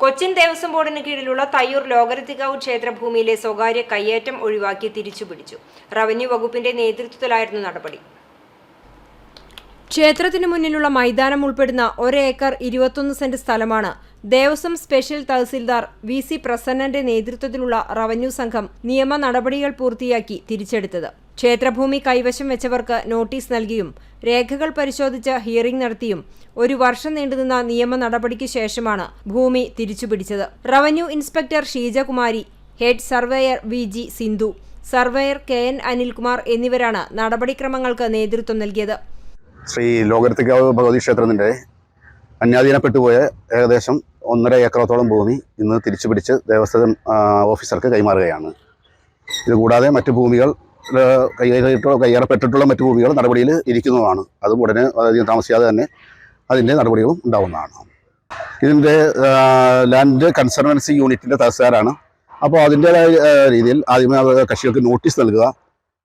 കൊച്ചിൻ ദേവസ്വം ബോർഡിന് കീഴിലുള്ള തയ്യൂർ ലോകരത്തികാവ് ക്ഷേത്രഭൂമിയിലെ സ്വകാര്യ കയ്യേറ്റം ഒഴിവാക്കി തിരിച്ചുപിടിച്ചു. റവന്യൂ വകുപ്പിന്റെ നേതൃത്വത്തിലായിരുന്നു നടപടി. ക്ഷേത്രത്തിനു മുന്നിലുള്ള മൈതാനം ഉൾപ്പെടുന്ന ഒരേക്കർ ഇരുപത്തൊന്ന് സെന്റ് സ്ഥലമാണ് Devaswom special tahsildar V C പ്രസന്നന്റെ നേതൃത്വത്തിലുള്ള റവന്യൂ സംഘം നിയമ നടപടികൾ പൂർത്തിയാക്കി തിരിച്ചെടുത്തത്. ക്ഷേത്രഭൂമി കൈവശം വെച്ചവർക്ക് നോട്ടീസ് നൽകിയും രേഖകൾ പരിശോധിച്ച് ഹിയറിംഗ് നടത്തിയും ഒരു വർഷം നീണ്ടുനിന്ന നിയമ നടപടിക്ക് ശേഷമാണ് ഭൂമി തിരിച്ചുപിടിച്ചത്. Revenue inspector Sheejakumari head surveyor V G Sindhu surveyor K N Anilkumar എന്നിവരാണ് നടപടിക്രമങ്ങൾക്ക് നേതൃത്വം നൽകിയത്. ശ്രീ ലോകരത്തിക്കാവ് ഭഗവതി ക്ഷേത്രത്തിന്റെ അന്യാധീനപ്പെട്ടുപോയ ഏകദേശം ഒന്നര ഏക്കറത്തോളം ഭൂമി ഇന്ന് തിരിച്ചു പിടിച്ച് ദേവസ്വം ഓഫീസർക്ക് കൈമാറുകയാണ്. ഇതുകൂടാതെ മറ്റു ഭൂമികൾ ആ, കൈകാര്യപ്പെട്ടിട്ടുള്ള മറ്റു ഭൂമികൾ നടപടിയിൽ ഇരിക്കുന്നതാണ്. അതും ഉടനെ അധികം താമസിയാതെ തന്നെ അതിന്റെ നടപടികളും ഉണ്ടാവുന്നതാണ്. ഇതിന്റെ ലാൻഡ് കൺസർവൻസി യൂണിറ്റിന്റെ തഹസിൽദാരാണ്. അപ്പോൾ അതിന്റേതായ രീതിയിൽ ആദ്യമേ കക്ഷികൾക്ക് നോട്ടീസ് നൽകുക.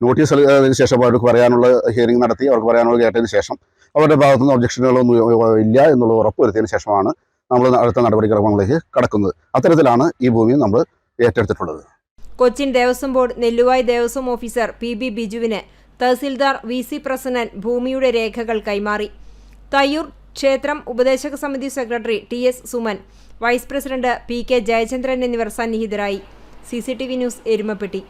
നോട്ടീസ് നൽകുന്നതിന് ശേഷം അവർക്ക് പറയാനുള്ള ഹിയറിംഗ് നടത്തി അവർക്ക് പറയാനുള്ള കേട്ടതിന് ശേഷം അവരുടെ ഭാഗത്തു നിന്ന് ഒബ്ജക്ഷനുകളൊന്നും ഇല്ല എന്നുള്ള ഉറപ്പ് വരുത്തിയതിന് ശേഷമാണ് നമ്മൾ അടുത്ത നടപടിക്രമങ്ങളിലേക്ക് കടക്കുന്നത്. അത്തരത്തിലാണ് ഈ ഭൂമി നമ്മൾ ഏറ്റെടുത്തിട്ടുള്ളത്. Cochin Devaswom board Nelluvai Devaswom officer P B ബിജുവിന് tahsildar V C Prasannan ഭൂമിയുടെ രേഖകൾ കൈമാറി. തയ്യൂർ ക്ഷേത്രം ഉപദേശക സമിതി secretary T S Suman vice president P K Jayachandran എന്നിവർ സന്നിഹിതരായി. C C T V news Erumapetty.